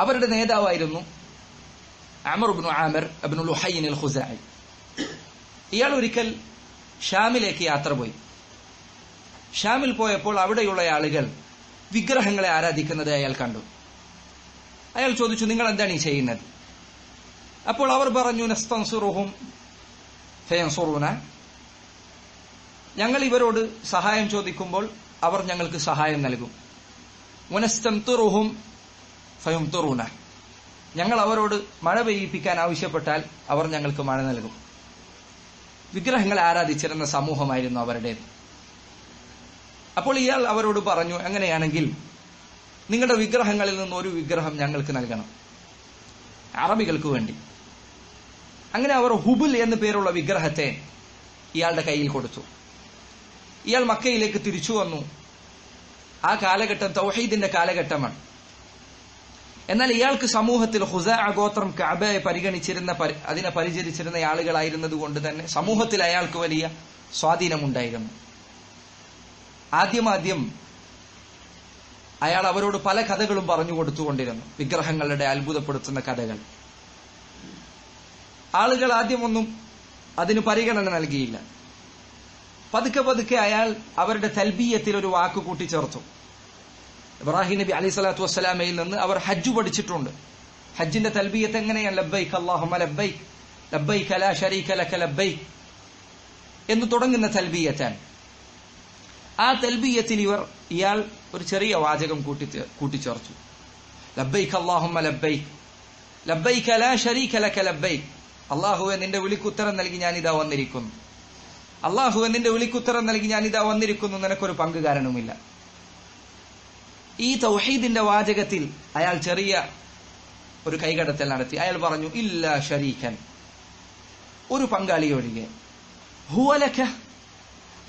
അവരുടെ നേതാവായിരുന്നു അമർ ഇബ്നു ആമർ ഇബ്നു ലുഹൈൻ അൽ ഹുസായി ഇയാൾ ഒരിക്കൽ ഷാമിലേക്ക് യാത്ര പോയി. ഷാമിൽ പോയപ്പോൾ അവിടെയുള്ള ആളുകൾ വിഗ്രഹങ്ങളെ ആരാധിക്കുന്നത് അയാൾ കണ്ടു. അയാൾ ചോദിച്ചു നിങ്ങൾ എന്താണ് ഈ ചെയ്യുന്നത്? അപ്പോൾ അവർ പറഞ്ഞു നസ്തൻസുറുഹും ഞങ്ങൾ ഇവരോട് സഹായം ചോദിക്കുമ്പോൾ അവർ ഞങ്ങൾക്ക് സഹായം നൽകും. മുനസ്തംതുറുഹും ഫയുംതുറൂന ഞങ്ങൾ അവരോട് മഴ പെയ്യിപ്പിക്കാൻ ആവശ്യപ്പെട്ടാൽ അവർ ഞങ്ങൾക്ക് മഴ നൽകും. വിഗ്രഹങ്ങളെ ആരാധിച്ചിരുന്ന സമൂഹമായിരുന്നു അവരുടേത്. അപ്പോൾ ഇയാൾ അവരോട് പറഞ്ഞു അങ്ങനെയാണെങ്കിൽ നിങ്ങളുടെ വിഗ്രഹങ്ങളിൽ നിന്ന് ഒരു വിഗ്രഹം ഞങ്ങൾക്ക് നൽകണം. അറബികൾക്ക് വേണ്ടി. അങ്ങനെ അവർ ഹുബുൽ എന്നു പേരുള്ള വിഗ്രഹത്തെ ഇയാളുടെ കയ്യിൽ കൊടുത്തു. ഇയാൾ മക്കയിലേക്ക് തിരിച്ചു വന്നു. ആ കാലഘട്ടം തൗഹീദിന്റെ കാലഘട്ടമാണ്. എന്നാൽ ഇയാൾക്ക് സമൂഹത്തിൽ ഹുസാ ഗോത്രം കഅബയെ പരിഗണിച്ചിരുന്ന അതിനെ പരിചരിച്ചിരുന്ന ആളുകളായിരുന്നത് കൊണ്ട് തന്നെ സമൂഹത്തിൽ അയാൾക്ക് വലിയ സ്വാധീനമുണ്ടായിരുന്നു. ആദ്യമാദ്യം അയാൾ അവരോട് പല കഥകളും പറഞ്ഞു കൊടുത്തുകൊണ്ടിരുന്നു. വിഗ്രഹങ്ങളുടെ അത്ഭുതപ്പെടുത്തുന്ന കഥകൾ. ആളുകൾ ആദ്യമൊന്നും അതിന് പരിഗണന നൽകിയില്ല. പതുക്കെ പതുക്കെ അയാൾ അവരുടെ തൽബീയത്തിൽ ഒരു വാക്ക് കൂട്ടിച്ചേർത്തു ഇബ്രാഹിം നബി അലൈഹി സ്വലാത്തു വസ്സലാമയിൽ നിന്ന് അവർ ഹജ്ജ് പഠിച്ചിട്ടുണ്ട്. ഹജ്ജിന്റെ തൽബിയത്ത് എങ്ങനെയാണ്? ലബ്ബൈക്ക് അല്ലാഹുമ്മ ലബ്ബൈക്ക് ലബ്ബൈക്ക് ലാ എന്ന് തുടങ്ങുന്ന തൽബീയത്താണ്. ആ തൽബീയത്തിൽ ഇവർ ഇയാൾ ഒരു ചെറിയ വാചകം കൂട്ടി കൂട്ടിച്ചേർത്തു. ലബ്ബൈക്ക് അല്ലാഹുമ്മ ലബ്ബൈക്ക് ലബ്ബൈക്ക് ലാ അള്ളാഹുവെ നിന്റെ വിളിക്കുത്തരം നൽകി ഞാൻ ഇതാ വന്നിരിക്കുന്നു. അള്ളാഹുവെ നിന്റെ വിളിക്കുത്തരം നൽകി ഞാൻ ഇതാ വന്നിരിക്കുന്നു. നിനക്കൊരു പങ്കുകാരനുമില്ല. ഈ തൗഹീദിന്റെ വാചകത്തിൽ അയാൾ ചെറിയ ഒരു കൈകടത്തൽ നടത്തി. അയാൾ പറഞ്ഞു ഇല്ല ഷരീഖൻ ഒരു പങ്കാളി ഒഴികെ. ഹുവലക്ക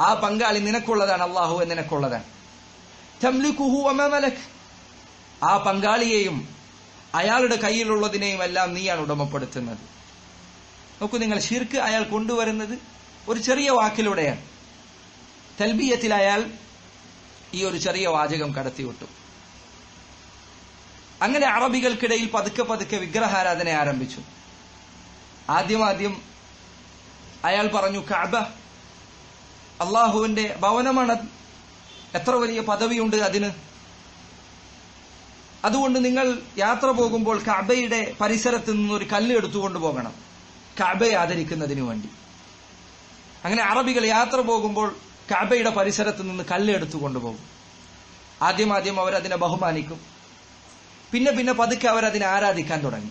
ആ പങ്കാളി നിനക്കുള്ളതാണ് അള്ളാഹു നിനക്കുള്ളതാണ്. തംലിക്കുഹു ആ പങ്കാളിയെയും അയാളുടെ കയ്യിലുള്ളതിനെയും എല്ലാം നീയാണ് ഉടമപ്പെടുത്തുന്നത്. നോക്കൂ നിങ്ങൾ ഷിർക്ക് അയാൾ കൊണ്ടുവരുന്നത് ഒരു ചെറിയ വാക്കിലൂടെയാണ്. തൽബീയത്തിൽ അയാൾ ഈ ഒരു ചെറിയ വാചകം കടത്തിവിട്ടു. അങ്ങനെ അറബികൾക്കിടയിൽ പതുക്കെ പതുക്കെ വിഗ്രഹാരാധന ആരംഭിച്ചു. ആദ്യമാദ്യം അയാൾ പറഞ്ഞു കഅബ അള്ളാഹുവിന്റെ ഭവനമാണ്. എത്ര വലിയ പദവിയുണ്ട് അതിന്? അതുകൊണ്ട് നിങ്ങൾ യാത്ര പോകുമ്പോൾ കഅബയുടെ പരിസരത്ത് നിന്ന് ഒരു കല്ല് എടുത്തുകൊണ്ട് പോകണം. കഅബയെ ആദരിക്കുന്നതിന് വേണ്ടി. അങ്ങനെ അറബികൾ യാത്ര പോകുമ്പോൾ കഅബയുടെ പരിസരത്ത് നിന്ന് കല്ല് എടുത്തുകൊണ്ട് പോകും. ആദ്യം ആദ്യം അവരതിനെ ബഹുമാനിക്കും. പിന്നെ പിന്നെ പതുക്കെ അവർ അതിനെ ആരാധിക്കാൻ തുടങ്ങി.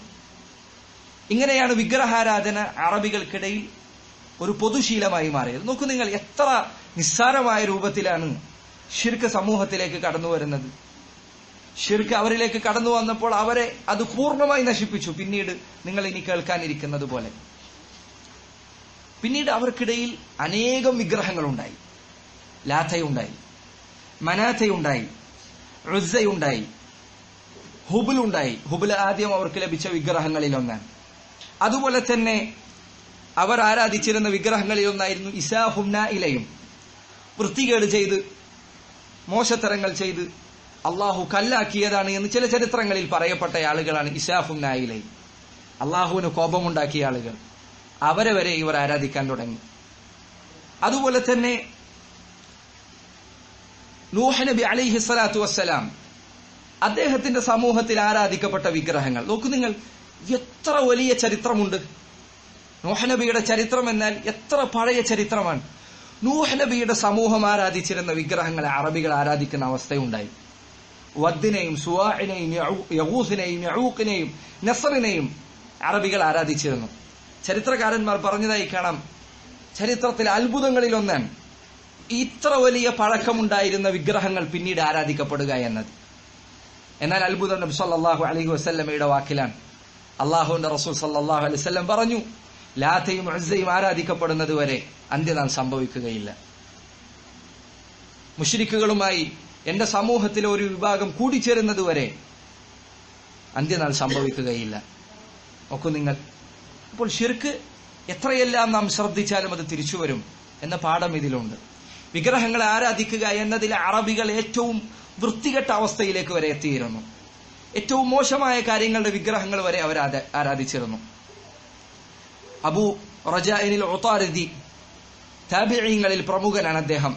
ഇങ്ങനെയാണ് വിഗ്രഹാരാധന അറബികൾക്കിടയിൽ ഒരു പൊതുശീലമായി മാറിയത്. നോക്കൂ നിങ്ങൾ എത്ര നിസ്സാരമായ രൂപത്തിലാണ് ഷിർക്ക് സമൂഹത്തിലേക്ക് കടന്നു വരുന്നത്. ഷിർക്ക് അവരിലേക്ക് കടന്നു വന്നപ്പോൾ അവരെ അത് പൂർണമായി നശിപ്പിച്ചു. പിന്നീട് നിങ്ങൾ ഇനി കേൾക്കാനിരിക്കുന്നത് പോലെ. പിന്നീട് അവർക്കിടയിൽ അനേകം വിഗ്രഹങ്ങളുണ്ടായി. ലാഥയുണ്ടായി മനാഥയുണ്ടായി റുസയുണ്ടായി ഹുബുലുണ്ടായി. ഹുബുൽ ആദ്യം അവർക്ക് ലഭിച്ച വിഗ്രഹങ്ങളിൽ ഒന്നാണ് അതുപോലെ തന്നെ അവർ ആരാധിച്ചിരുന്ന വിഗ്രഹങ്ങളിൽ ഒന്നായിരുന്നു ഇസാഹുന്ന ഇലയും. വൃത്തികേട് ചെയ്ത് മോശത്തരങ്ങൾ ചെയ്ത് അള്ളാഹു കല്ലാക്കിയതാണ് എന്ന് ചില ചരിത്രങ്ങളിൽ പറയപ്പെട്ട ആളുകളാണ് ഇസാഫുന്ന ഇലയും. അള്ളാഹുവിന് കോപമുണ്ടാക്കിയ ആളുകൾ. അവരെ വരെ ഇവർ ആരാധിക്കാൻ തുടങ്ങി. അതുപോലെ തന്നെ നൂഹ് നബി അലിഹി സ്വലാത്തു വസ്സലാം അദ്ദേഹത്തിന്റെ സമൂഹത്തിൽ ആരാധിക്കപ്പെട്ട വിഗ്രഹങ്ങൾ. നോക്കൂ നിങ്ങൾ എത്ര വലിയ ചരിത്രമുണ്ട്. നൂഹ് നബിയുടെ ചരിത്രം എന്നാൽ എത്ര പഴയ ചരിത്രമാണ്. നൂഹ് നബിയുടെ സമൂഹം ആരാധിച്ചിരുന്ന വിഗ്രഹങ്ങളെ അറബികൾ ആരാധിക്കുന്ന അവസ്ഥയുണ്ടായി. വദ്ദിനെയും സുവാഹിനെയും യഹൂസിനെയും യഹൂക്കിനെയും നസറിനെയും അറബികൾ ആരാധിച്ചിരുന്നു. ചരിത്രകാരന്മാർ പറഞ്ഞതായി കാണാം ചരിത്രത്തിലെ അത്ഭുതങ്ങളിലൊന്നാണ്. ഇത്ര വലിയ പഴക്കമുണ്ടായിരുന്ന വിഗ്രഹങ്ങൾ പിന്നീട് ആരാധിക്കപ്പെടുക എന്നത്. എന്നാൽ അത്ഭുതം നബി സല്ലല്ലാഹു അലൈഹി വസല്ലമയുടെ വാക്കിലാണ്. അള്ളാഹുവിന്റെ റസൂൽ സല്ലാഹു അലൈഹി വസല്ലം പറഞ്ഞു ലാത്തയും അസയും ആരാധിക്കപ്പെടുന്നത് വരെ അന്ത്യനാൾ സംഭവിക്കുകയില്ല. മുഷരിക്കുകളുമായി എന്റെ സമൂഹത്തിലെ ഒരു വിഭാഗം കൂടിച്ചേരുന്നത് വരെ അന്ത്യനാൾ സംഭവിക്കുകയില്ല. നോക്കൂ നിങ്ങൾ അപ്പോൾ ഷിർക്ക് എത്രയെല്ലാം നാം ശ്രദ്ധിച്ചാലും അത് തിരിച്ചു വരും എന്ന പാഠം ഇതിലുണ്ട്. വിഗ്രഹങ്ങളെ ആരാധിക്കുക എന്നതിൽ അറബികൾ ഏറ്റവും വൃത്തികെട്ട അവസ്ഥയിലേക്ക് വരെ എത്തിയിരുന്നു. ഏറ്റവും മോശമായ കാര്യങ്ങളുടെ വിഗ്രഹങ്ങൾ വരെ അവർ ആരാ- ആരാധിച്ചിരുന്നു. അബു റജാനിൽ ഒത്താരതി താബിഴിങ്ങളിൽ പ്രമുഖനാണ് അദ്ദേഹം.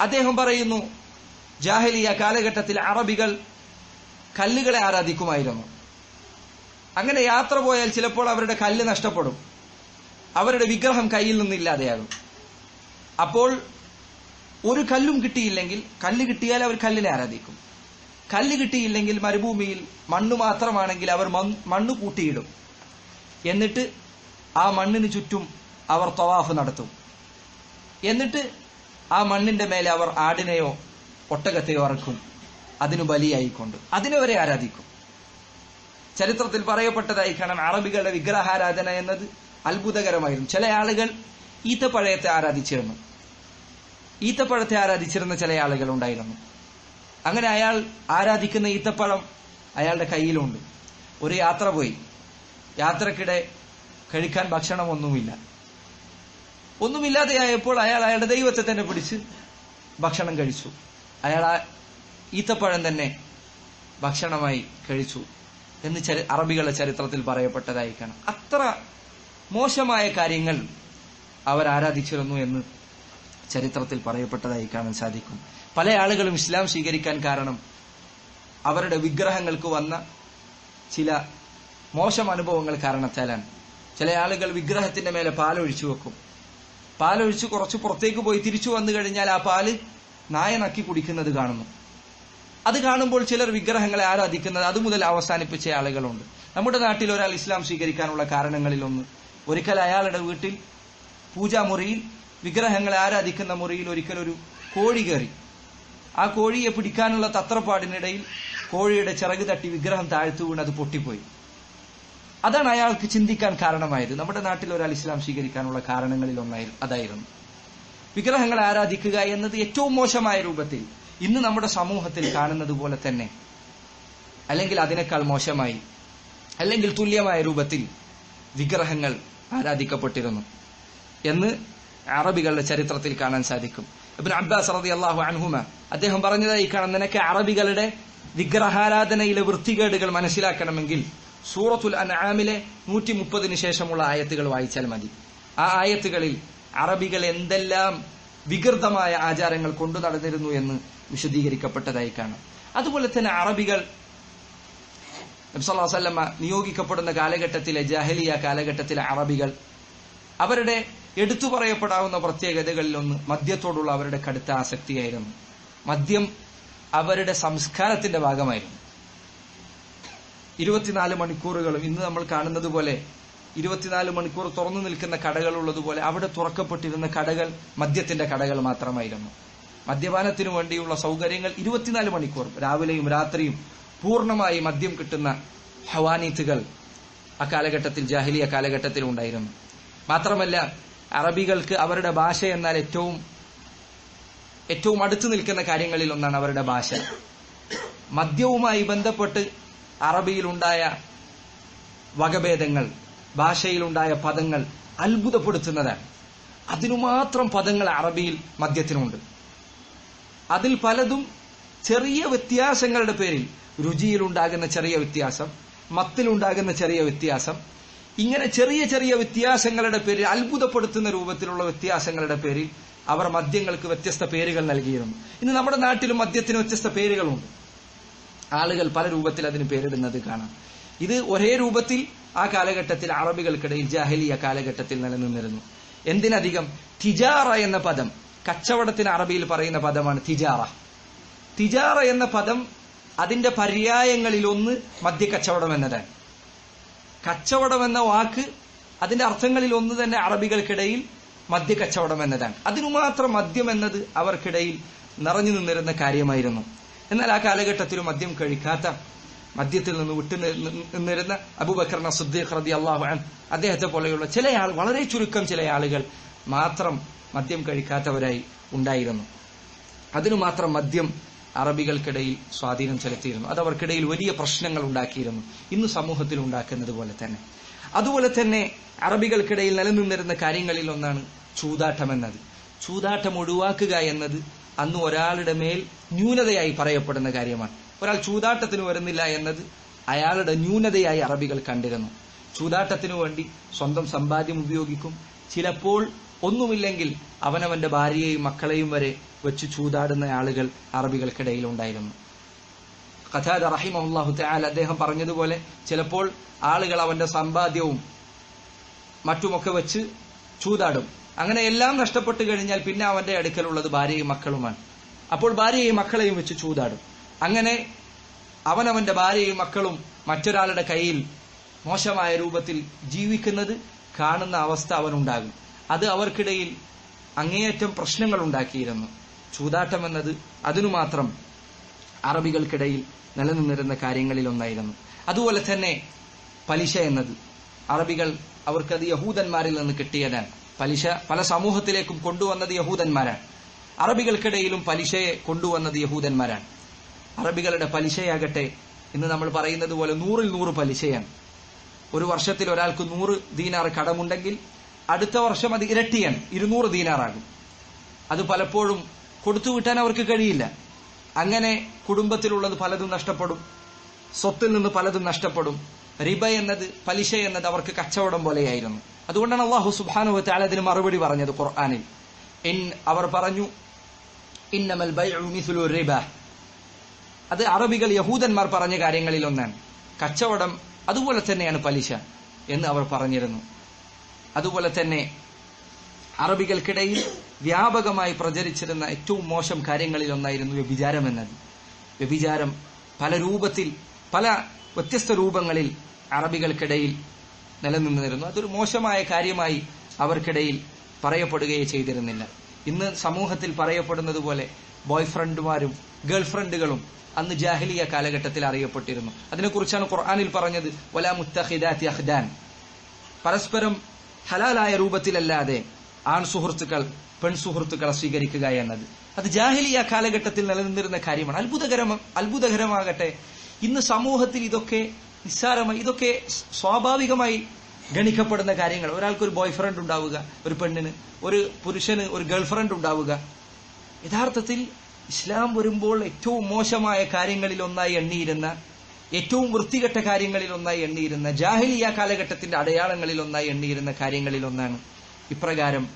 അദ്ദേഹം പറയുന്നു ജാഹലിയ കാലഘട്ടത്തിൽ അറബികൾ കല്ലുകളെ ആരാധിക്കുമായിരുന്നു. അങ്ങനെ യാത്ര പോയാൽ ചിലപ്പോൾ അവരുടെ കല്ല് നഷ്ടപ്പെടും. അവരുടെ വിഗ്രഹം കയ്യിൽ നിന്നില്ലാതെയാകും. അപ്പോൾ ഒരു കല്ലും കിട്ടിയില്ലെങ്കിൽ കല്ല് കിട്ടിയാൽ അവർ കല്ലിനെ ആരാധിക്കും. കല്ല് കിട്ടിയില്ലെങ്കിൽ മരുഭൂമിയിൽ മണ്ണ് മാത്രമാണെങ്കിൽ അവർ മണ്ണ് കൂട്ടിയിടും. എന്നിട്ട് ആ മണ്ണിന് ചുറ്റും അവർ തവാഫ് നടത്തും. എന്നിട്ട് ആ മണ്ണിന്റെ മേലെ അവർ ആടിനെയോ ഒട്ടകത്തെയോ ഇറക്കും അതിനു ബലിയായിക്കൊണ്ട് അതിനെ വരെ ആരാധിക്കും. ചരിത്രത്തിൽ പറയപ്പെട്ടതായി കാണാൻ അറബികളുടെ വിഗ്രഹാരാധന എന്നത് അത്ഭുതകരമായിരുന്നു. ചില ആളുകൾ ഈത്തപ്പഴയത്തെ ആരാധിച്ചിരുന്നു. ഈത്തപ്പഴത്തെ ആരാധിച്ചിരുന്ന ചില ആളുകൾ ഉണ്ടായിരുന്നു. അങ്ങനെ അയാൾ ആരാധിക്കുന്ന ഈത്തപ്പഴം അയാളുടെ കയ്യിലുണ്ട്. ഒരു യാത്ര പോയി. യാത്രക്കിടെ കഴിക്കാൻ ഭക്ഷണം ഭക്ഷണമൊന്നുമില്ല. ഒന്നുമില്ലാതെയായപ്പോൾ അയാൾ അയാളുടെ ദൈവത്തെ തന്നെ പിടിച്ച് ഭക്ഷണം കഴിച്ചു. അയാൾ ആ ഈത്തപ്പഴം തന്നെ ഭക്ഷണമായി കഴിച്ചു എന്ന് ചരി- അറബികളുടെ ചരിത്രത്തിൽ പറയപ്പെട്ടതായി അത്ര മോശമായ കാര്യങ്ങൾ അവർ ആരാധിച്ചിരുന്നു എന്ന് ചരിത്രത്തിൽ പറയപ്പെട്ടതായി കാണാൻ സാധിക്കും. പല ആളുകളും ഇസ്ലാം സ്വീകരിക്കാൻ കാരണം അവരുടെ വിഗ്രഹങ്ങൾക്ക് വന്ന ചില മോശം അനുഭവങ്ങൾ കാരണത്താലാണ്. ചില ആളുകൾ വിഗ്രഹത്തിന്റെ മേലെ പാലൊഴിച്ചു വെക്കും. പാലൊഴിച്ച് കുറച്ച് പുറത്തേക്ക് പോയി തിരിച്ചു വന്നു കഴിഞ്ഞാൽ ആ പാൽ നായ നക്കി കുടിക്കുന്നത് കാണുന്നു. അത് കാണുമ്പോൾ ചിലർ വിഗ്രഹങ്ങളെ ആരാധിക്കുന്നത് അത് മുതൽ അവസാനിപ്പിച്ച ആളുകളുണ്ട്. നമ്മുടെ നാട്ടിൽ ഒരാൾ ഇസ്ലാം സ്വീകരിക്കാനുള്ള കാരണങ്ങളിലൊന്ന് ഒരിക്കൽ അയാളുടെ വീട്ടിൽ പൂജാമുറിയിൽ വിഗ്രഹങ്ങളെ ആരാധിക്കുന്ന മുറിയിൽ ഒരിക്കലൊരു കോഴി കയറി. ആ കോഴിയെ പിടിക്കാനുള്ള തത്രപ്പാടിനിടയിൽ കോഴിയുടെ ചിറക് തട്ടി വിഗ്രഹം താഴ്ത്തു വീണ് അത് പൊട്ടിപ്പോയി. അതാണ് അയാൾക്ക് ചിന്തിക്കാൻ കാരണമായത്. നമ്മുടെ നാട്ടിൽ ഒരാൾ ഇസ്ലാം സ്വീകരിക്കാനുള്ള കാരണങ്ങളിൽ ഒന്നായി അതായിരുന്നു. വിഗ്രഹങ്ങളെ ആരാധിക്കുക എന്നത് ഏറ്റവും മോശമായ രൂപത്തിൽ ഇന്ന് നമ്മുടെ സമൂഹത്തിൽ കാണുന്നത് പോലെ തന്നെ. അല്ലെങ്കിൽ അതിനേക്കാൾ മോശമായി അല്ലെങ്കിൽ തുല്യമായ രൂപത്തിൽ വിഗ്രഹങ്ങൾ ആരാധിക്കപ്പെട്ടിരുന്നു എന്ന് അറബികളുടെ ചരിത്രത്തിൽ കാണാൻ സാധിക്കും. ഇബ്ൻ അബ്ബാസ് റതി അള്ളാഹു അൻഹുമ അദ്ദേഹം പറഞ്ഞതായി കാണാം നിനക്ക് അറബികളുടെ വിഗ്രഹാരാധനയിലെ വൃത്തികേടുകൾ മനസ്സിലാക്കണമെങ്കിൽ സൂറത്തുൽ അൻആമിലെ നൂറ്റി മുപ്പതിന് ശേഷമുള്ള ആയത്തുകൾ വായിച്ചാൽ മതി. ആ ആയത്തുകളിൽ അറബികൾ എന്തെല്ലാം വികൃതമായ ആചാരങ്ങൾ കൊണ്ടു നടന്നിരുന്നു എന്ന് വിശദീകരിക്കപ്പെട്ടതായി കാണാം. അതുപോലെ തന്നെ അറബികൾ നബ്സല്ലാസല്ലമ്മ നിയോഗിക്കപ്പെടുന്ന കാലഘട്ടത്തിലെ ജാഹലിയ കാലഘട്ടത്തിലെ അറബികൾ അവരുടെ എടുത്തു പറയപ്പെടാവുന്ന പ്രത്യേകതകളിലൊന്ന് മദ്യത്തോടുള്ള അവരുടെ കടുത്ത ആസക്തിയായിരുന്നു. മദ്യം അവരുടെ സംസ്കാരത്തിന്റെ ഭാഗമായിരുന്നു. ഇരുപത്തിനാല് മണിക്കൂറുകളും ഇന്ന് നമ്മൾ കാണുന്നത് പോലെ ഇരുപത്തിനാല് മണിക്കൂർ തുറന്നു നിൽക്കുന്ന കടകൾ ഉള്ളതുപോലെ അവിടെ തുറക്കപ്പെട്ടിരുന്ന കടകൾ മദ്യത്തിന്റെ കടകൾ മാത്രമായിരുന്നു. മദ്യപാനത്തിനു വേണ്ടിയുള്ള സൗകര്യങ്ങൾ ഇരുപത്തിനാല് മണിക്കൂർ. രാവിലെയും രാത്രിയും പൂർണമായി മദ്യം കിട്ടുന്ന ഹവാനീത്തുകൾ ആ കാലഘട്ടത്തിൽ ജാഹിലിയ കാലഘട്ടത്തിൽ ഉണ്ടായിരുന്നു മാത്രമല്ല അറബികൾക്ക് അവരുടെ ഭാഷ എന്നാൽ ഏറ്റവും ഏറ്റവും അടുത്തു നിൽക്കുന്ന കാര്യങ്ങളിൽ ഒന്നാണ് അവരുടെ ഭാഷ. മദ്യവുമായി ബന്ധപ്പെട്ട് അറബിയിലുണ്ടായ വകഭേദങ്ങൾ ഭാഷയിലുണ്ടായ പദങ്ങൾ അത്ഭുതപ്പെടുത്തുന്നതാണ്. അതിനുമാത്രം പദങ്ങൾ അറബിയിൽ മദ്യത്തിനുണ്ട്. അതിൽ പലതും ചെറിയ വ്യത്യാസങ്ങളുടെ പേരിൽ രുചിയിലുണ്ടാകുന്ന ചെറിയ വ്യത്യാസം മത്തിലുണ്ടാകുന്ന ചെറിയ വ്യത്യാസം ഇങ്ങനെ ചെറിയ ചെറിയ വ്യത്യാസങ്ങളുടെ പേരിൽ അത്ഭുതപ്പെടുത്തുന്ന രൂപത്തിലുള്ള വ്യത്യാസങ്ങളുടെ പേരിൽ അവർ മദ്യങ്ങൾക്ക് വ്യത്യസ്ത പേരുകൾ നൽകിയിരുന്നു. ഇന്ന് നമ്മുടെ നാട്ടിലും മദ്യത്തിന് വ്യത്യസ്ത പേരുകളുണ്ട്. ആളുകൾ പല രൂപത്തിൽ അതിന് പേരിടുന്നത് കാണാം. ഇത് ഒരേ രൂപത്തിൽ ആ കാലഘട്ടത്തിൽ അറബികൾക്കിടയിൽ ജാഹലിയ കാലഘട്ടത്തിൽ നിലനിന്നിരുന്നു. എന്തിനധികം? തിജാറ എന്ന പദം കച്ചവടത്തിന് അറബിയിൽ പറയുന്ന പദമാണ് തിജാറ. തിജാറ എന്ന പദം അതിന്റെ പര്യായങ്ങളിലൊന്ന് മദ്യക്കച്ചവടം എന്നതാണ്. കച്ചവടം എന്ന വാക്ക് അതിന്റെ അർത്ഥങ്ങളിൽ ഒന്ന് തന്നെ അറബികൾക്കിടയിൽ മദ്യ കച്ചവടം എന്നതാണ്. അതിനു മാത്രം മദ്യം എന്നത് അവർക്കിടയിൽ നിറഞ്ഞു നിന്നിരുന്ന കാര്യമായിരുന്നു. എന്നാൽ ആ കാലഘട്ടത്തിൽ മദ്യം കഴിക്കാത്ത മദ്യത്തിൽ നിന്ന് വിട്ടു നിന്നിരുന്ന അബുബക്കറിന സുദ്ദീഖ് റതി അള്ളാഹു അൻ അദ്ദേഹത്തെ പോലെയുള്ള ചില ആൾ വളരെ ചുരുക്കം ചില ആളുകൾ മാത്രം മദ്യം കഴിക്കാത്തവരായി ഉണ്ടായിരുന്നു. അതിനു മാത്രം മദ്യം അറബികൾക്കിടയിൽ സ്വാധീനം ചെലുത്തിയിരുന്നു. അത് അവർക്കിടയിൽ വലിയ പ്രശ്നങ്ങൾ ഉണ്ടാക്കിയിരുന്നു. ഇന്ന് സമൂഹത്തിൽ ഉണ്ടാക്കുന്നത് പോലെ തന്നെ. അതുപോലെ തന്നെ അറബികൾക്കിടയിൽ നിലനിന്നിരുന്ന കാര്യങ്ങളിൽ ഒന്നാണ് ചൂതാട്ടം എന്നത്. ചൂതാട്ടം ഒഴിവാക്കുക എന്നത് അന്ന് ഒരാളുടെ മേൽ ന്യൂനതയായി പറയപ്പെടുന്ന കാര്യമാണ്. ഒരാൾ ചൂതാട്ടത്തിന് വരുന്നില്ല എന്നത് അയാളുടെ ന്യൂനതയായി അറബികൾ കണ്ടിരുന്നു. ചൂതാട്ടത്തിനു വേണ്ടി സ്വന്തം സമ്പാദ്യം ഉപയോഗിക്കും ചിലപ്പോൾ ഒന്നുമില്ലെങ്കിൽ അവനവന്റെ ഭാര്യയെയും മക്കളെയും വരെ വെച്ച് ചൂതാടുന്ന ആളുകൾ അറബികൾക്കിടയിൽ ഉണ്ടായിരുന്നു ഖഥാദ റഹിമഹുല്ലാഹു തആല അദ്ദേഹം പറഞ്ഞതുപോലെ ചിലപ്പോൾ ആളുകൾ അവന്റെ സമ്പാദ്യവും മറ്റുമൊക്കെ വെച്ച് ചൂതാടും. അങ്ങനെ എല്ലാം നഷ്ടപ്പെട്ടു കഴിഞ്ഞാൽ പിന്നെ അവന്റെ അടുക്കലുള്ളത് ഭാര്യയും മക്കളുമാണ്. അപ്പോൾ ഭാര്യയും മക്കളെയും വെച്ച് ചൂതാടും. അങ്ങനെ അവനവന്റെ ഭാര്യയും മക്കളും മറ്റൊരാളുടെ കയ്യിൽ മോശമായ രൂപത്തിൽ ജീവിക്കുന്നത് കാണുന്ന അവസ്ഥ അവനുണ്ടാകും. അത് അവർക്കിടയിൽ അങ്ങേയറ്റം പ്രശ്നങ്ങൾ ഉണ്ടാക്കിയിരുന്നു. ചൂതാട്ടം എന്നത് അതിനു മാത്രം അറബികൾക്കിടയിൽ നിലനിന്നിരുന്ന കാര്യങ്ങളിൽ ഒന്നായിരുന്നു. അതുപോലെ തന്നെ പലിശ എന്നത്. അറബികൾ അവർക്കത് യഹൂദന്മാരിൽ നിന്ന് കിട്ടിയതാണ്. പലിശ പല സമൂഹത്തിലേക്കും കൊണ്ടുവന്നത് യഹൂദന്മാരാണ്. അറബികൾക്കിടയിലും പലിശയെ കൊണ്ടുവന്നത് യഹൂദന്മാരാണ്. അറബികളുടെ പലിശയാകട്ടെ ഇന്ന് നമ്മൾ പറയുന്നത് പോലെ നൂറിൽ നൂറ് പലിശയാണ്. ഒരു വർഷത്തിൽ ഒരാൾക്ക് നൂറ് ദീനാർ കടമുണ്ടെങ്കിൽ അടുത്ത വർഷം അത് ഇരട്ടിയാണ് ഇരുന്നൂറ് ദീനാറാകും. അത് പലപ്പോഴും കൊടുത്തു വിട്ടാൻ അവർക്ക് കഴിയില്ല. അങ്ങനെ കുടുംബത്തിലുള്ളത് പലതും നഷ്ടപ്പെടും സ്വത്തിൽ നിന്ന് പലതും നഷ്ടപ്പെടും. റിബ എന്നത് പലിശ എന്നത് അവർക്ക് കച്ചവടം പോലെയായിരുന്നു. അതുകൊണ്ടാണ് അള്ളാഹു സുബാനു താല അതിന് മറുപടി പറഞ്ഞത് ഖുർആാനിൽ. അവർ പറഞ്ഞു ഇന്നമൽ റിബ. അത് അറബികൾ യഹൂദന്മാർ പറഞ്ഞ കാര്യങ്ങളിൽ ഒന്നാണ് കച്ചവടം അതുപോലെ തന്നെയാണ് പലിശ എന്ന് അവർ പറഞ്ഞിരുന്നു. അതുപോലെ തന്നെ അറബികൾക്കിടയിൽ വ്യാപകമായി പ്രചരിച്ചിരുന്ന ഏറ്റവും മോശം കാര്യങ്ങളിൽ ഒന്നായിരുന്നു വ്യഭിചാരം എന്നത്. വ്യഭിചാരം പല രൂപത്തിൽ പല വ്യത്യസ്ത രൂപങ്ങളിൽ അറബികൾക്കിടയിൽ നിലനിന്നിരുന്നു. അതൊരു മോശമായ കാര്യമായി അവർക്കിടയിൽ പറയപ്പെടുകയേ ചെയ്തിരുന്നില്ല. ഇന്ന് സമൂഹത്തിൽ പറയപ്പെടുന്നത് പോലെ ബോയ് ഫ്രണ്ടുമാരും ഗേൾ ഫ്രണ്ടുകളും അന്ന് ജാഹിലിയ കാലഘട്ടത്തിൽ അറിയപ്പെട്ടിരുന്നു. അതിനെക്കുറിച്ചാണ് ഖുർആാനിൽ പറഞ്ഞത് വലാ മുത്തഹിദാത്തി അഹ്ദാൻ പരസ്പരം ഹലാലായ രൂപത്തിലല്ലാതെ ആൺ സുഹൃത്തുക്കൾ പെൺ സുഹൃത്തുക്കളെ സ്വീകരിക്കുക എന്നത്. അത് ജാഹിലിയ കാലഘട്ടത്തിൽ നിലനിന്നിരുന്ന കാര്യമാണ്. അത്ഭുതകരം അത്ഭുതകരമാകട്ടെ ഇന്ന് സമൂഹത്തിൽ ഇതൊക്കെ നിസ്സാരമായി ഇതൊക്കെ സ്വാഭാവികമായി ഗണിക്കപ്പെടുന്ന കാര്യങ്ങൾ. ഒരാൾക്ക് ഒരു ബോയ് ഫ്രണ്ട് ഉണ്ടാവുക ഒരു പെണ്ണിന് ഒരു പുരുഷന് ഒരു ഗേൾഫ്രണ്ട് ഉണ്ടാവുക യഥാർത്ഥത്തിൽ ഇസ്ലാം വരുമ്പോൾ ഏറ്റവും മോശമായ കാര്യങ്ങളിൽ ഒന്നായി എണ്ണിയിരുന്ന ഏറ്റവും വൃത്തികെട്ട കാര്യങ്ങളിൽ ഒന്നായി എണ്ണിയിരുന്ന ജാഹിലിയ കാലഘട്ടത്തിന്റെ അടയാളങ്ങളിൽ ഒന്നായി എണ്ണിയിരുന്ന കാര്യങ്ങളിൽ ഒന്നാണ്. ഇപ്രകാരം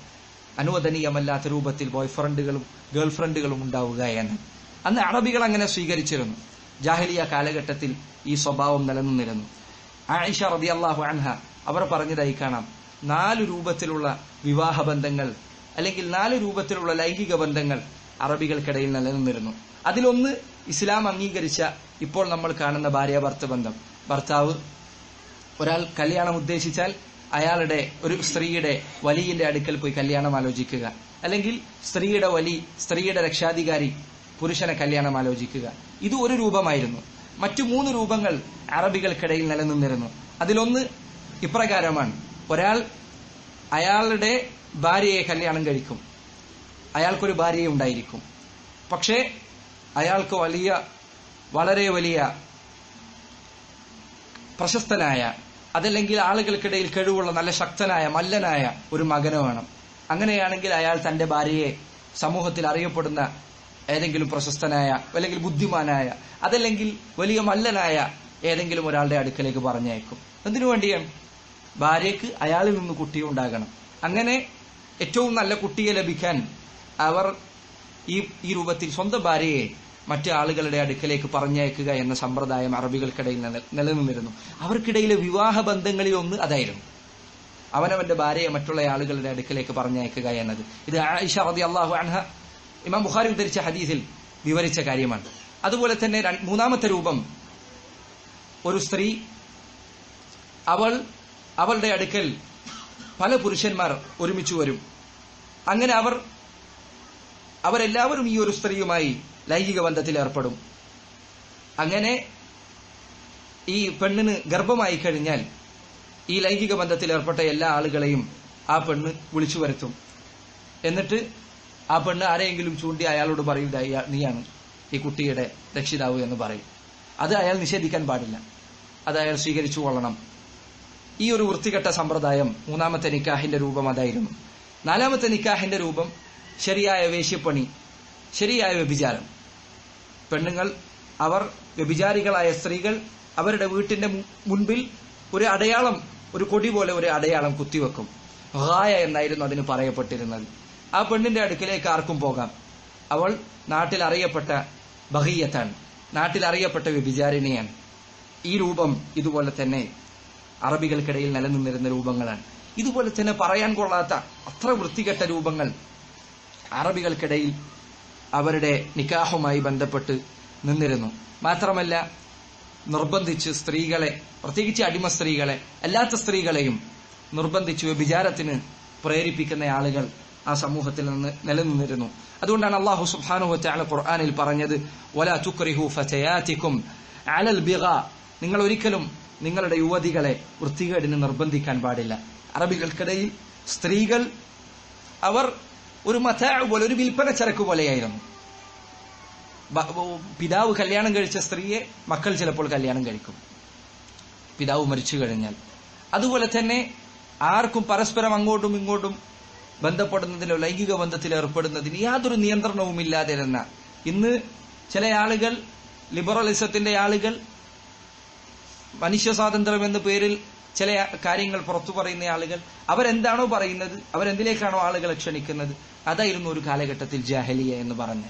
അനുവദനീയമല്ലാത്ത രൂപത്തിൽ ബോയ്ഫ്രണ്ടുകളും ഗേൾഫ്രണ്ടുകളും ഗേൾ ഫ്രണ്ടുകളും ഉണ്ടാവുക എന്ന്. അന്ന് അറബികൾ അങ്ങനെ സ്വീകരിച്ചിരുന്നു. ജാഹിലിയ കാലഘട്ടത്തിൽ ഈ സ്വഭാവം നിലനിന്നിരുന്നു. ആയിഷ റബി അള്ളാഹു അൻഹ അവർ പറഞ്ഞതായി കാണാം. നാല് രൂപത്തിലുള്ള വിവാഹ ബന്ധങ്ങൾ അല്ലെങ്കിൽ നാല് രൂപത്തിലുള്ള ലൈംഗിക ബന്ധങ്ങൾ അറബികൾക്കിടയിൽ നിലനിന്നിരുന്നു. അതിലൊന്ന് ഇസ്ലാം അംഗീകരിച്ച ഇപ്പോൾ നമ്മൾ കാണുന്ന ഭാര്യ ഭർത്ത ബന്ധം. ഭർത്താവ് ഒരാൾ കല്യാണം ഉദ്ദേശിച്ചാൽ അയാളുടെ ഒരു സ്ത്രീയുടെ വലിയന്റെ അടുക്കൽ പോയി കല്യാണം ആലോചിക്കുക. അല്ലെങ്കിൽ സ്ത്രീയുടെ വലി സ്ത്രീയുടെ രക്ഷാധികാരി പുരുഷനെ കല്യാണം ആലോചിക്കുക. ഇത് ഒരു രൂപമായിരുന്നു. മറ്റു മൂന്ന് രൂപങ്ങൾ അറബികൾക്കിടയിൽ നിലനിന്നിരുന്നു. അതിലൊന്ന് ഇപ്രകാരമാണ്. ഒരാൾ അയാളുടെ ഭാര്യയെ കല്യാണം കഴിക്കും. അയാൾക്കൊരു ഭാര്യയെ ഉണ്ടായിരിക്കും. പക്ഷേ അയാൾക്ക് വലിയ വളരെ വലിയ പ്രശസ്തനായ അതല്ലെങ്കിൽ ആളുകൾക്കിടയിൽ കഴിവുള്ള നല്ല ശക്തനായ മല്ലനായ ഒരു മകന് വേണം. അങ്ങനെയാണെങ്കിൽ അയാൾ തന്റെ ഭാര്യയെ സമൂഹത്തിൽ അറിയപ്പെടുന്ന ഏതെങ്കിലും പ്രശസ്തനായ അല്ലെങ്കിൽ ബുദ്ധിമാനായ അതല്ലെങ്കിൽ വലിയ മല്ലനായ ഏതെങ്കിലും ഒരാളുടെ അടുക്കലേക്ക് പറഞ്ഞയക്കും. എന്തിനു വേണ്ടിയാണ്? ഭാര്യയ്ക്ക് അയാളിൽ നിന്ന് കുട്ടിയുണ്ടാകണം. അങ്ങനെ ഏറ്റവും നല്ല കുട്ടിയെ ലഭിക്കാൻ അവർ ഈ ഈ രൂപത്തിൽ സ്വന്തം ഭാര്യയെ മറ്റു ആളുകളുടെ അടുക്കലേക്ക് പറഞ്ഞയക്കുക എന്ന സമ്പ്രദായം അറബികൾക്കിടയിൽ നിലനിന്നിരുന്നു. അവർക്കിടയിലെ വിവാഹ ബന്ധങ്ങളിൽ ഒന്ന് അതായിരുന്നു. അവനവന്റെ ഭാര്യയെ മറ്റുള്ള ആളുകളുടെ അടുക്കലേക്ക് പറഞ്ഞയക്കുക എന്നത്. ഇത് ആയിഷ റതി അള്ളാഹു അൻഹ ഇമാം ബുഖാരി ഉദ്ധരിച്ച ഹദീസിൽ വിവരിച്ച കാര്യമാണ്. അതുപോലെ തന്നെ മൂന്നാമത്തെ രൂപം ഒരു സ്ത്രീ അവൾ അവളുടെ അടുക്കൽ പല പുരുഷന്മാർ ഒരുമിച്ചു വരും. അങ്ങനെ അവർ അവരെല്ലാവരും ഈ ഒരു സ്ത്രീയുമായി ലൈംഗിക ബന്ധത്തിൽ ഏർപ്പെടും. അങ്ങനെ ഈ പെണ്ണിന് ഗർഭമായി കഴിഞ്ഞാൽ ഈ ലൈംഗിക ബന്ധത്തിൽ ഏർപ്പെട്ട എല്ലാ ആളുകളെയും ആ പെണ്ണ് വിളിച്ചു വരുത്തും. എന്നിട്ട് ആ പെണ്ണ് ആരെയെങ്കിലും ചൂണ്ടി അയാളോട് പറയും നീയാണ് ഈ കുട്ടിയുടെ രക്ഷിതാവ് എന്ന് പറയും. അത് അയാൾ നിഷേധിക്കാൻ പാടില്ല. അത് അയാൾ സ്വീകരിച്ചു കൊള്ളണം. ഈ ഒരു വൃത്തികെട്ട സമ്പ്രദായം മൂന്നാമത്തെ നിക്കാഹിന്റെ രൂപം അതായിരുന്നു. നാലാമത്തെ നിക്കാഹിന്റെ രൂപം ശരിയായ വേശ്യപ്പണി ശരിയായ വ്യഭിചാരം. പെണ്ണുങ്ങൾ അവർ വ്യഭിചാരികളായ സ്ത്രീകൾ അവരുടെ വീട്ടിന്റെ മുൻപിൽ ഒരു അടയാളം ഒരു കൊടി പോലെ ഒരു അടയാളം കുത്തിവെക്കും. ഹായ എന്നായിരുന്നു അതിന് പറയപ്പെട്ടിരുന്നത്. ആ പെണ്ണിന്റെ അടുക്കിലേക്ക് ആർക്കും പോകാം. അവൾ നാട്ടിൽ അറിയപ്പെട്ട ബഹീയത്താണ് നാട്ടിൽ അറിയപ്പെട്ട വ്യഭിചാരിണിയാണ്. ഈ രൂപം ഇതുപോലെ തന്നെ അറബികൾക്കിടയിൽ നിലനിന്നിരുന്ന രൂപങ്ങളാണ്. ഇതുപോലെ തന്നെ പറയാൻ കൊള്ളാത്ത അത്ര വൃത്തികെട്ട രൂപങ്ങൾ അറബികൾക്കിടയിൽ അവരുടെ നിക്കാഹുമായി ബന്ധപ്പെട്ട് നിന്നിരുന്നു. മാത്രമല്ല നിർബന്ധിച്ച് സ്ത്രീകളെ പ്രത്യേകിച്ച് അടിമ സ്ത്രീകളെ അല്ലാത്ത സ്ത്രീകളെയും നിർബന്ധിച്ച് വ്യഭിചാരത്തിന് പ്രേരിപ്പിക്കുന്ന ആളുകൾ ആ സമൂഹത്തിൽ നിന്ന് നിലനിന്നിരുന്നു. അതുകൊണ്ടാണ് അള്ളാഹു സുബ്ഹാനഹു ഖുർആാനിൽ പറഞ്ഞത് വലാ തുക്രിഹു ഫതയാതികും അലൽ ബിഗ. നിങ്ങൾ ഒരിക്കലും നിങ്ങളുടെ യുവതികളെ വൃത്തികേടിന് നിർബന്ധിക്കാൻ പാടില്ല. അറബികൾക്കിടയിൽ സ്ത്രീകൾ അവർ ഒരു മഥ പോലെ ഒരു വിൽപ്പന ചരക്ക് പോലെയായിരുന്നു. പിതാവ് കല്യാണം കഴിച്ച സ്ത്രീയെ മക്കൾ ചിലപ്പോൾ കല്യാണം കഴിക്കും. പിതാവ് മരിച്ചു കഴിഞ്ഞാൽ. അതുപോലെ തന്നെ ആർക്കും പരസ്പരം അങ്ങോട്ടും ഇങ്ങോട്ടും ബന്ധപ്പെടുന്നതിലോ ലൈംഗിക ബന്ധത്തിൽ ഏർപ്പെടുന്നതിന് യാതൊരു നിയന്ത്രണവും ഇല്ലാതിരുന്ന ഇന്ന് ചില ആളുകൾ ലിബറലിസത്തിന്റെ ആളുകൾ മനുഷ്യ സ്വാതന്ത്ര്യം എന്ന പേരിൽ ചില കാര്യങ്ങൾ പുറത്തു പറയുന്ന ആളുകൾ അവരെന്താണോ പറയുന്നത് അവരെന്തിലേക്കാണോ ആളുകളെ ക്ഷണിക്കുന്നത് അതായിരുന്നു ഒരു കാലഘട്ടത്തിൽ ജാഹലിയ എന്ന് പറഞ്ഞ്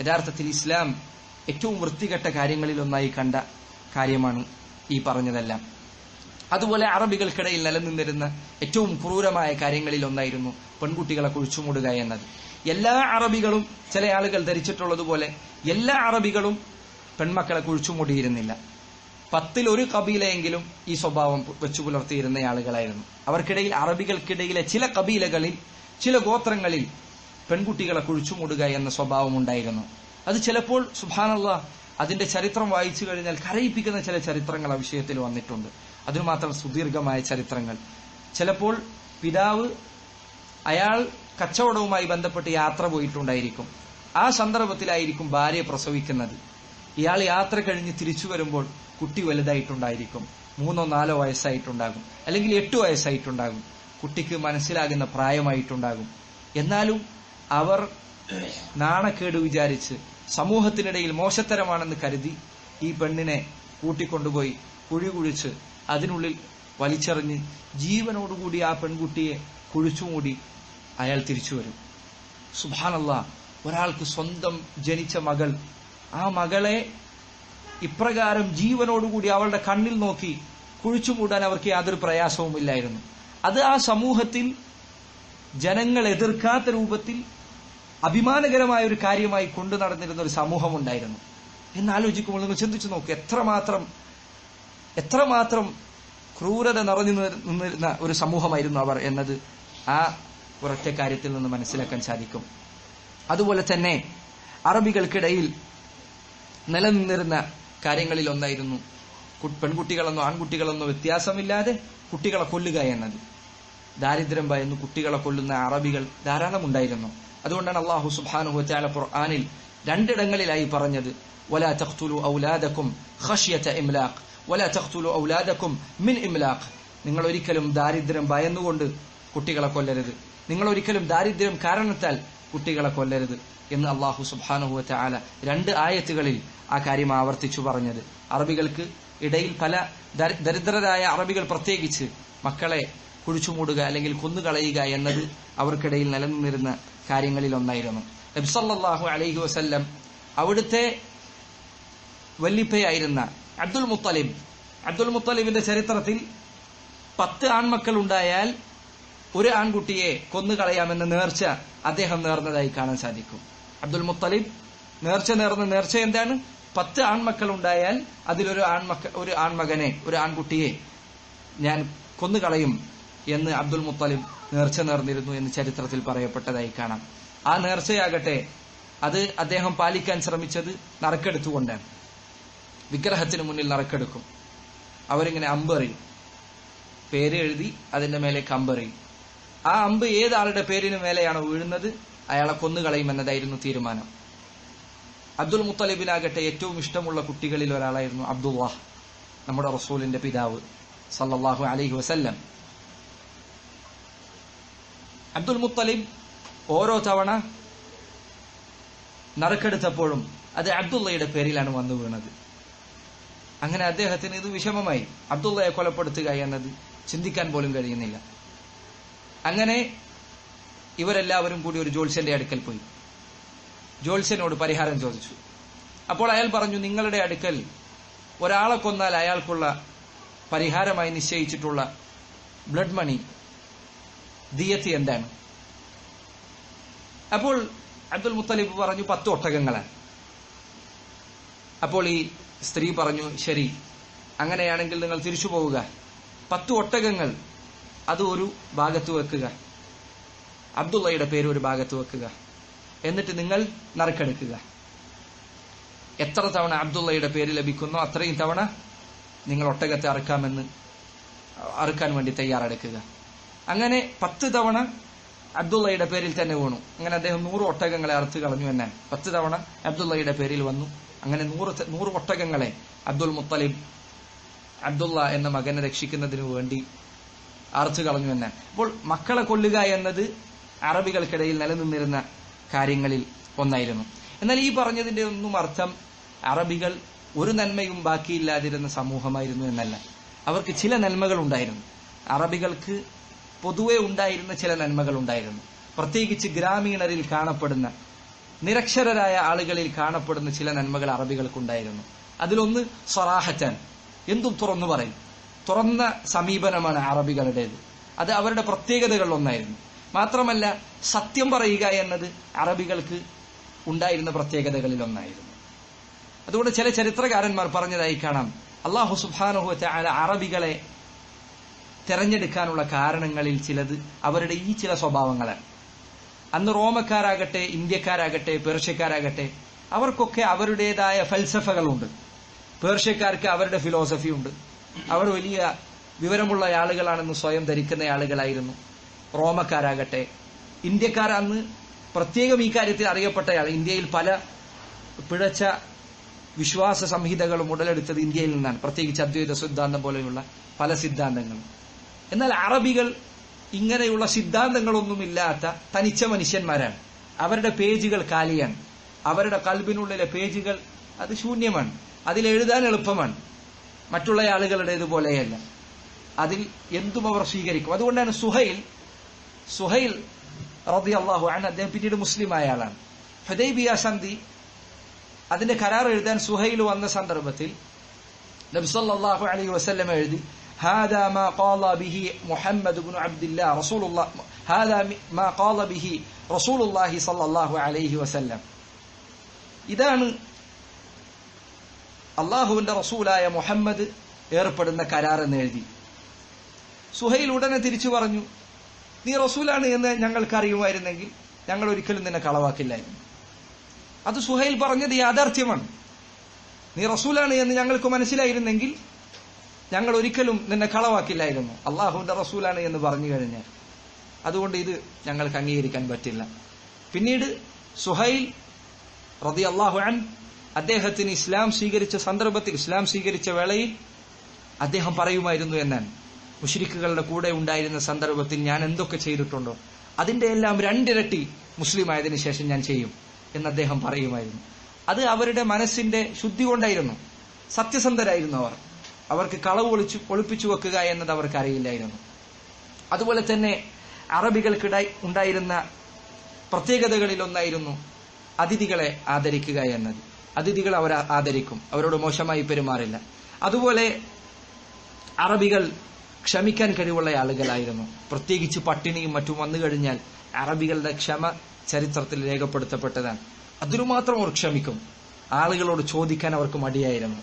യഥാർത്ഥത്തിൽ ഇസ്ലാം ഏറ്റവും വൃത്തികെട്ട കാര്യങ്ങളിൽ ഒന്നായി കണ്ട കാര്യമാണ് ഈ പറഞ്ഞതെല്ലാം. അതുപോലെ അറബികൾക്കിടയിൽ നിലനിന്നിരുന്ന ഏറ്റവും ക്രൂരമായ കാര്യങ്ങളിൽ ഒന്നായിരുന്നു പെൺകുട്ടികളെ കുഴിച്ചുമൂടുക എന്നത്. എല്ലാ അറബികളും ചില ആളുകൾ ധരിച്ചിട്ടുള്ളതുപോലെ എല്ലാ അറബികളും പെൺമക്കളെ കുഴിച്ചുമൂടിയിരുന്നില്ല. പത്തിൽ ഒരു കബീലയെങ്കിലും ഈ സ്വഭാവം വെച്ചു പുലർത്തിയിരുന്ന ആളുകളായിരുന്നു. അവർക്കിടയിൽ അറബികൾക്കിടയിലെ ചില കബീലകളിൽ ചില ഗോത്രങ്ങളിൽ പെൺകുട്ടികളെ കുഴിച്ചുമൂടുക എന്ന സ്വഭാവം ഉണ്ടായിരുന്നു. അത് ചിലപ്പോൾ സുബാനല്ല അതിന്റെ ചരിത്രം വായിച്ചു കഴിഞ്ഞാൽ കരയിപ്പിക്കുന്ന ചില ചരിത്രങ്ങൾ ആ വിഷയത്തിൽ വന്നിട്ടുണ്ട്. അതിനുമാത്രം സുദീർഘമായ ചരിത്രങ്ങൾ. ചിലപ്പോൾ പിതാവ് അയാൾ കച്ചവടവുമായി ബന്ധപ്പെട്ട് യാത്ര പോയിട്ടുണ്ടായിരിക്കും. ആ സന്ദർഭത്തിലായിരിക്കും ഭാര്യ പ്രസവിക്കുന്നത്. ഇയാൾ യാത്ര കഴിഞ്ഞ് തിരിച്ചു വരുമ്പോൾ കുട്ടി വലുതായിട്ടുണ്ടായിരിക്കും. മൂന്നോ നാലോ വയസ്സായിട്ടുണ്ടാകും. അല്ലെങ്കിൽ എട്ട് വയസ്സായിട്ടുണ്ടാകും. കുട്ടിക്ക് മനസ്സിലാകുന്ന പ്രായമായിട്ടുണ്ടാകും. എന്നാലും അവർ നാണക്കേട് വിചാരിച്ച് സമൂഹത്തിനിടയിൽ മോശത്തരമാണെന്ന് കരുതി ഈ പെണ്ണിനെ കൂട്ടിക്കൊണ്ടുപോയി കുഴി കുഴിച്ച് അതിനുള്ളിൽ വലിച്ചെറിഞ്ഞ് ജീവനോടുകൂടി ആ പെൺകുട്ടിയെ കുഴിച്ചുമൂടി അയാൾ തിരിച്ചു വരും. സുഭാനല്ല ഒരാൾക്ക് സ്വന്തം ജനിച്ച മകൾ ആ മകളെ ഇപ്രകാരം ജീവനോടുകൂടി അവളുടെ കണ്ണിൽ നോക്കി കുഴിച്ചുമൂടാൻ അവർക്ക് യാതൊരു പ്രയാസവുമില്ലായിരുന്നു അത് ആ സമൂഹത്തിൽ ജനങ്ങൾ എതിർക്കാത്ത രൂപത്തിൽ അഭിമാനകരമായ ഒരു കാര്യമായി കൊണ്ടു നടന്നിരുന്ന ഒരു സമൂഹം ഉണ്ടായിരുന്നു. എന്നാലോചിക്കുമ്പോൾ നിങ്ങൾ ചിന്തിച്ചു നോക്കൂ എത്രമാത്രം എത്രമാത്രം ക്രൂരത നിറഞ്ഞു നിന്ന- നിന്നിരുന്ന ഒരു സമൂഹമായിരുന്നു അവർ എന്നത് ആ ഒരൊറ്റ കാര്യത്തിൽ നിന്ന് മനസ്സിലാക്കാൻ സാധിക്കും. അതുപോലെ തന്നെ അറബികൾക്കിടയിൽ നിലനിന്നിരുന്ന കാര്യങ്ങളിൽ ഒന്നായിരുന്നു കു- പെൺകുട്ടികളെന്നോ ആൺകുട്ടികളെന്നോ വ്യത്യാസമില്ലാതെ കുട്ടികളെ കൊല്ലുക എന്നത് ദാരിദ്ര്യം ഭയന്ന് കുട്ടികളെ കൊല്ലുന്ന അറബികൾ ധാരാളം ഉണ്ടായിരുന്നു അതുകൊണ്ടാണ് അള്ളാഹു സുബ്ഹാനഹു വതആല ഖുർആനിൽ രണ്ടിടങ്ങളിലായി പറഞ്ഞത് ولا تقتلوا أولادكم خشية إملاق ولا تقتلوا أولادكم من إملاق നിങ്ങൾ ഒരിക്കലും ദാരിദ്ര്യം ഭയന്നുകൊണ്ട് കുട്ടികളെ കൊല്ലരുത് നിങ്ങൾ ഒരിക്കലും ദാരിദ്ര്യം കാരണത്താൽ കുട്ടികളെ കൊല്ലരുത് എന്ന് അള്ളാഹു സുബ്ഹാനഹു ആല രണ്ട് ആയത്തുകളിൽ ആ കാര്യം ആവർത്തിച്ചു പറഞ്ഞത്. അറബികൾക്ക് ഇടയിൽ പല ദരിദ്രരായ അറബികൾ പ്രത്യേകിച്ച് മക്കളെ കുഴിച്ചുമൂടുക അല്ലെങ്കിൽ കൊന്നുകളയുക എന്നത് അവർക്കിടയിൽ നിലനിന്നിരുന്ന കാര്യങ്ങളിൽ ഒന്നായിരുന്നു. നബ്സല്ലാഹു അലൈഹി വസ്ല്ലം അവിടുത്തെ വല്ലിപ്പയായിരുന്ന അബ്ദുൽ മുത്തലിബ്. അബ്ദുൽ മുത്തലിബിന്റെ ചരിത്രത്തിൽ പത്ത് ആൺമക്കൾ ഉണ്ടായാൽ ഒരു ആൺകുട്ടിയെ കൊന്നുകളയാമെന്ന നേർച്ച അദ്ദേഹം നേർന്നതായി കാണാൻ സാധിക്കും. അബ്ദുൽ മുത്തലിബ് നേർച്ച നേർന്ന നേർച്ച എന്താണ്? പത്ത് ആൺമക്കൾ ഉണ്ടായാൽ അതിലൊരു ആൺമക്ക ഒരു ആൺമകനെ ഒരു ആൺകുട്ടിയെ ഞാൻ കൊന്നുകളയും എന്ന് അബ്ദുൽ മുത്തലിബ് നേർച്ച നേർന്നിരുന്നു എന്ന് ചരിത്രത്തിൽ പറയപ്പെട്ടതായി കാണാം. ആ നേർച്ചയാകട്ടെ അത് അദ്ദേഹം പാലിക്കാൻ ശ്രമിച്ചത് നറുക്കെടുത്തുകൊണ്ടാണ്. വിഗ്രഹത്തിന് മുന്നിൽ നറുക്കെടുക്കും. അവരിങ്ങനെ അമ്പെറിയും. പേര് എഴുതി അതിന്റെ മേലേക്ക് അമ്പെറിയും. ആ അമ്പ് ഏതാളുടെ പേരിന് മേലെയാണ് വീഴുന്നത്? അയാളെ കൊന്നുകളയും എന്നതായിരുന്നു തീരുമാനം. അബ്ദുൽ മുത്തലിബിനാകട്ടെ ഏറ്റവും ഇഷ്ടമുള്ള കുട്ടികളിൽ ഒരാളായിരുന്നു അബ്ദുല്ലാഹ് നമ്മുടെ റസൂലിന്റെ പിതാവ് സല്ലാഹു അലൈഹി വസല്ലം. അബ്ദുൽ മുത്തലിബ് ഓരോ തവണ നറുക്കെടുത്തപ്പോഴും അത് അബ്ദുള്ളയുടെ പേരിലാണ് വന്നു വീണത്. അങ്ങനെ അദ്ദേഹത്തിന് ഇത് വിഷമമായി. അബ്ദുള്ളയെ കൊലപ്പെടുത്തുക എന്നത് ചിന്തിക്കാൻ പോലും കഴിയുന്നില്ല. അങ്ങനെ ഇവരെല്ലാവരും കൂടി ഒരു ജോൽസന്റെ അടുക്കൽ പോയി. ജോൽസനോട് പരിഹാരം ചോദിച്ചു. അപ്പോൾ അയാൾ പറഞ്ഞു നിങ്ങളുടെ അടുക്കൽ ഒരാളെ കൊന്നാൽ അയാൾക്കുള്ള പരിഹാരമായി നിശ്ചയിച്ചിട്ടുള്ള ബ്ലഡ് മണി ദിയത്തി എന്താണ്? അപ്പോൾ അബ്ദുൽ മുത്തലിബ് പറഞ്ഞു പത്ത് ഒട്ടകങ്ങളാണ്. അപ്പോൾ ഈ സ്ത്രീ പറഞ്ഞു ശരി അങ്ങനെയാണെങ്കിൽ നിങ്ങൾ തിരിച്ചു പോവുക പത്ത് ഒട്ടകങ്ങൾ അത് ഒരു ഭാഗത്ത് വെക്കുക. അബ്ദുള്ളയുടെ പേര് ഒരു ഭാഗത്ത് വെക്കുക. എന്നിട്ട് നിങ്ങൾ നറുക്കെടുക്കുക. എത്ര തവണ അബ്ദുള്ളയുടെ പേര് ലഭിക്കുന്നോ അത്രയും തവണ നിങ്ങൾ ഒട്ടകത്തെ അറുക്കാമെന്ന് അറുക്കാൻ വേണ്ടി തയ്യാറെടുക്കുക. അങ്ങനെ പത്ത് തവണ അബ്ദുള്ളയുടെ പേരിൽ തന്നെ വീണു. അങ്ങനെ അദ്ദേഹം നൂറ് ഒട്ടകങ്ങളെ അറുത്ത് കളഞ്ഞു തന്നെ പത്ത് തവണ അബ്ദുള്ളയുടെ പേരിൽ വന്നു. അങ്ങനെ നൂറ് നൂറ് ഒട്ടകങ്ങളെ അബ്ദുൽ മുത്തലിബ് അബ്ദുള്ള എന്ന മകനെ രക്ഷിക്കുന്നതിനു വേണ്ടി അറുത്തു കളഞ്ഞു എന്ന്. അപ്പോൾ മക്കളെ കൊല്ലുക എന്നത് അറബികൾക്കിടയിൽ നിലനിന്നിരുന്ന കാര്യങ്ങളിൽ ഒന്നായിരുന്നു. എന്നാൽ ഈ പറഞ്ഞതിന്റെ ഒന്നും അർത്ഥം അറബികൾ ഒരു നന്മയും ബാക്കിയില്ലാതിരുന്ന സമൂഹമായിരുന്നു എന്നല്ല. അവർക്ക് ചില നന്മകൾ ഉണ്ടായിരുന്നു അറബികൾക്ക് പൊതുവെ ഉണ്ടായിരുന്ന ചില നന്മകൾ ഉണ്ടായിരുന്നു പ്രത്യേകിച്ച് ഗ്രാമീണരിൽ കാണപ്പെടുന്ന നിരക്ഷരരായ ആളുകളിൽ കാണപ്പെടുന്ന ചില നന്മകൾ അറബികൾക്കുണ്ടായിരുന്നു. അതിലൊന്ന് സറാഹറ്റൻ എന്തും തുറന്നു പറയും. തുറന്ന സമീപനമാണ് അറബികളുടേത്. അത് അവരുടെ പ്രത്യേകതകളിലൊന്നായിരുന്നു. മാത്രമല്ല സത്യം പറയുക എന്നത് അറബികൾക്ക് ഉണ്ടായിരുന്ന പ്രത്യേകതകളിൽ ഒന്നായിരുന്നു അതുകൊണ്ട് ചില ചരിത്രകാരന്മാർ പറഞ്ഞതായി കാണാം. അള്ളാഹു സുബാനുഹു ചാല അറബികളെ തെരഞ്ഞെടുക്കാനുള്ള കാരണങ്ങളിൽ ചിലത് അവരുടെ ഈ ചില സ്വഭാവങ്ങളാണ്. അന്ന് റോമക്കാരാകട്ടെ ഇന്ത്യക്കാരാകട്ടെ പേർഷ്യക്കാരാകട്ടെ അവർക്കൊക്കെ അവരുടേതായ ഫൽസഫകളുണ്ട്. പേർഷ്യക്കാർക്ക് അവരുടെ ഫിലോസഫി ഉണ്ട് അവർ വലിയ വിവരമുള്ള ആളുകളാണെന്ന് സ്വയം ധരിക്കുന്ന ആളുകളായിരുന്നു. റോമക്കാരാകട്ടെ. ഇന്ത്യക്കാർ അന്ന് പ്രത്യേകം ഈ കാര്യത്തിൽ അറിയപ്പെട്ടയാൾ. ഇന്ത്യയിൽ പല പിഴച്ച വിശ്വാസ സംഹിതകളും ഉടലെടുത്തത് ഇന്ത്യയിൽ നിന്നാണ്. പ്രത്യേകിച്ച് അദ്വൈത സിദ്ധാന്തം പോലെയുള്ള പല സിദ്ധാന്തങ്ങളും. എന്നാൽ അറബികൾ ഇങ്ങനെയുള്ള സിദ്ധാന്തങ്ങളൊന്നുമില്ലാത്ത തനിച്ച മനുഷ്യന്മാരാണ്. അവരുടെ പേജുകൾ കാലിയാണ്. അവരുടെ കൽബിനുള്ളിലെ പേജുകൾ അത് ശൂന്യമാണ്. അതിൽ എഴുതാൻ എളുപ്പമാണ്. മറ്റുള്ള ആളുകളുടേതുപോലെയല്ല അതിൽ എന്തും അവർ സ്വീകരിക്കും അതുകൊണ്ടാണ് സുഹൈൽ സുഹൈൽ റബി അള്ളാഹു ആണ് അദ്ദേഹം പിന്നീട് മുസ്ലിമായ ആളാണ് ഹുദൈബിയ സന്ധി അതിന്റെ കരാർ എഴുതാൻ സുഹൈൽ വന്ന സന്ദർഭത്തിൽ നബി സല്ലല്ലാഹു അലൈഹി വസല്ലം എഴുതി هذا ما قال به محمد بن عبد الله رسول الله هذا ما قال به رسول الله صلى الله عليه وسلم ഇതാണ് അള്ളാഹുവിന്റെ റസൂലായ മുഹമ്മദ് ഏർപ്പെടുന്ന കരാർ എന്ന് എഴുതി. സുഹൈൽ ഉടനെ തിരിച്ചു പറഞ്ഞു നീ റസൂലാണ് എന്ന് ഞങ്ങൾക്ക് അറിയുമായിരുന്നെങ്കിൽ ഞങ്ങൾ ഒരിക്കലും നിന്നെ കളവാക്കില്ലായിരുന്നു. അത് സുഹൈൽ പറഞ്ഞത് യാഥാർത്ഥ്യമാണ്. നീ റസൂലാണ് എന്ന് ഞങ്ങൾക്ക് മനസ്സിലായിരുന്നെങ്കിൽ ഞങ്ങൾ ഒരിക്കലും നിന്നെ കളവാക്കില്ലായിരുന്നു. അള്ളാഹുവിന്റെ റസൂലാണ് എന്ന് പറഞ്ഞു കഴിഞ്ഞാൽ അതുകൊണ്ട് ഇത് ഞങ്ങൾക്ക് അംഗീകരിക്കാൻ പറ്റില്ല. പിന്നീട് സുഹൈൽ റതി അള്ളാഹു അൻ അദ്ദേഹത്തിന് ഇസ്ലാം സ്വീകരിച്ച സന്ദർഭത്തിൽ ഇസ്ലാം സ്വീകരിച്ച വേളയിൽ അദ്ദേഹം പറയുമായിരുന്നു എന്നാണ് മുഷരിക്കുകളുടെ കൂടെ ഉണ്ടായിരുന്ന സന്ദർഭത്തിൽ ഞാൻ എന്തൊക്കെ ചെയ്തിട്ടുണ്ടോ അതിന്റെ എല്ലാം രണ്ടിരട്ടി മുസ്ലിം ആയതിനു ശേഷം ഞാൻ ചെയ്യും എന്ന് അദ്ദേഹം പറയുമായിരുന്നു. അത് അവരുടെ മനസ്സിന്റെ ശുദ്ധി കൊണ്ടായിരുന്നു. സത്യസന്ധരായിരുന്നു അവർ. അവർക്ക് കളവ് ഒളിച്ചു ഒളിപ്പിച്ചു വെക്കുക എന്നത് അവർക്ക് അറിയില്ലായിരുന്നു. അതുപോലെ തന്നെ അറബികൾക്കിടയിൽ ഉണ്ടായിരുന്ന പ്രത്യേകതകളിൽ ഒന്നായിരുന്നു അതിഥികളെ ആദരിക്കുക എന്നത്. അതിഥികൾ അവർ ആദരിക്കും. അവരോട് മോശമായി പെരുമാറില്ല. അതുപോലെ അറബികൾ ക്ഷമിക്കാൻ കഴിവുള്ള ആളുകളായിരുന്നു. പ്രത്യേകിച്ച് പട്ടിണിയും മറ്റും വന്നു കഴിഞ്ഞാൽ അറബികളുടെ ക്ഷമ ചരിത്രത്തിൽ രേഖപ്പെടുത്തപ്പെട്ടതാണ്. അതിനു മാത്രം അവർ ക്ഷമിക്കും. ആളുകളോട് ചോദിക്കാൻ അവർക്ക് മടിയായിരുന്നു.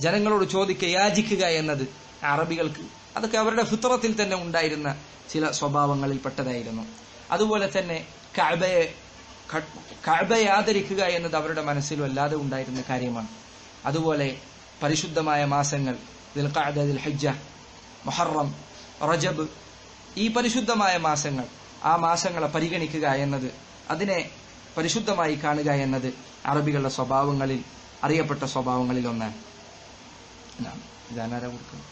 ജനങ്ങളോട് ചോദിക്കുക യാചിക്കുക എന്നത് അറബികൾക്ക് അതൊക്കെ അവരുടെ ഫിത്രത്തിൽ തന്നെ ഉണ്ടായിരുന്ന ചില സ്വഭാവങ്ങളിൽ പെട്ടതായിരുന്നു അതുപോലെ തന്നെ കഅബയെ കഅബയെ ആദരിക്കുക എന്നത് അവരുടെ മനസ്സിൽ വല്ലാതെ ഉണ്ടായിരുന്ന കാര്യമാണ്. അതുപോലെ പരിശുദ്ധമായ മാസങ്ങൾ ദിൽഖഅദ മൊഹറം മുഹറം റജബ് ഈ പരിശുദ്ധമായ മാസങ്ങൾ ആ മാസങ്ങളെ പരിഗണിക്കുക എന്നത് അതിനെ പരിശുദ്ധമായി കാണുക എന്നത് അറബികളുടെ സ്വഭാവങ്ങളിൽ അറിയപ്പെട്ട സ്വഭാവങ്ങളിൽ ഒന്നാണ് ഇതാനാരാ കൊടുക്കുന്നത്?